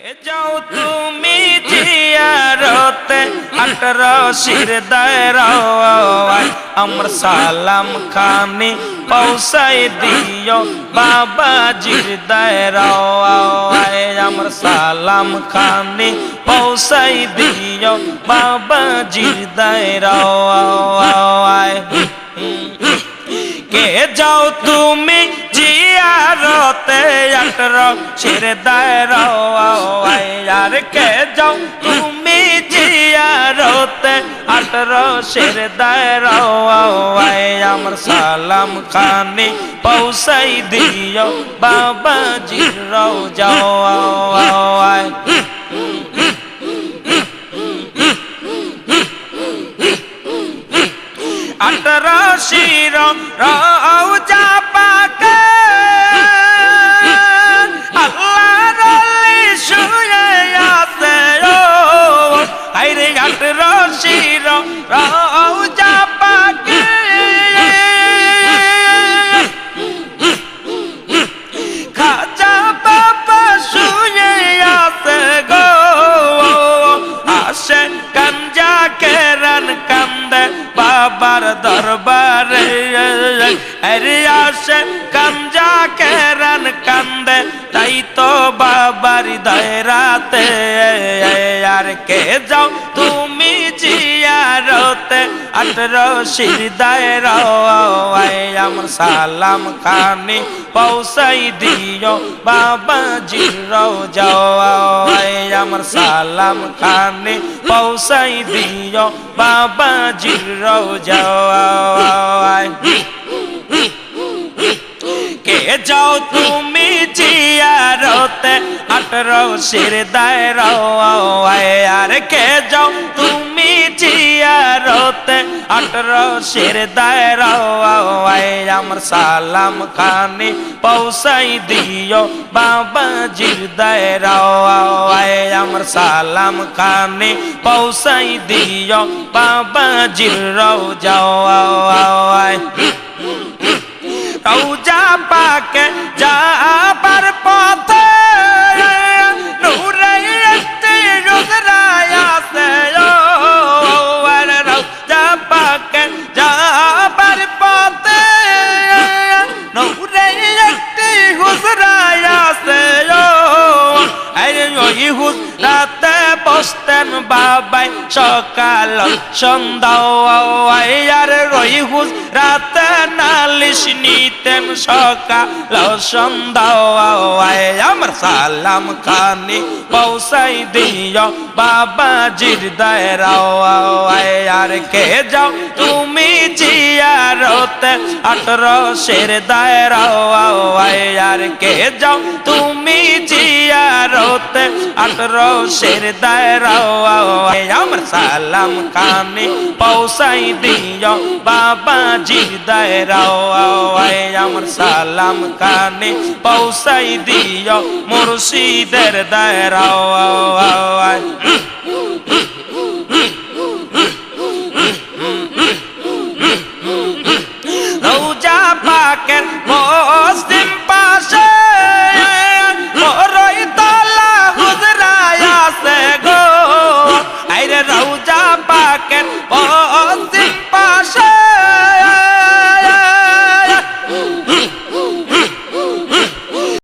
যাও তুমি জিয়ারতে আঠারো শির দায়রাওয়ায় আমার সালাম খানি পৌঁছাই দিও বাবা জির দায়রাওয়ায় আমার সালাম খানি পৌঁছাই দিও বাবা জির দায়রাওয়ায় কে যাও তুমি জিয়ারতে আঠারো শির দায়রাওয়ার কে যাও? তুমি জিয়ারতে আঠারো শির দায়রাওয়ায় আমার সালাম খানি পৌঁছাই দিও। বাবা জিরাও যাও আঠারো শির রওজা পাকে বাবার দরবারে। আরে আসে গঞ্জা কেরান কান্দে, তাই তো বাবার দায়রাতে আর কে যাও তুমি জিয়ারতে আঠারো শির দায়রায় আমার সালাম খানি পৌঁছাই দিও। বাবা জিরাও যাও আমার সালাম খানি পৌঁছাই দিও। বাবা জিরাও যাও কে যাও তুমি জিয়ারতে আঠারো শির দায়রায় আর কে যাও তুমি জিয়ারতে আঠারো শির দায়রায় আমার সালাম খানি পৌঁছাই দিও, বাবা জির দায়রায় আমার সালাম খানি পৌঁছাই দিও, বাবা জির যাও ওই হুজরাতে বসতেন বাবাই সকাল সন্ধ্যা। আর রই হুজ রাতে নালিশ নিতেন সকাল সন্ধ্যা। আমার সালাম খানি পৌঁছাই দিও বাবা জির দায়রাও আর কে যাও তুমি জিয়ারতে আঠারো শের দায়রাও আর কে যাও তুমি জিয়ারতে আঠারো শের দায়রাও আমার সালাম খানি পৌঁছাই দিও বাবা জির দায়রাও আমার সালাম খানি পৌঁছাই দিও মুর্শিদের দায়রাও grande.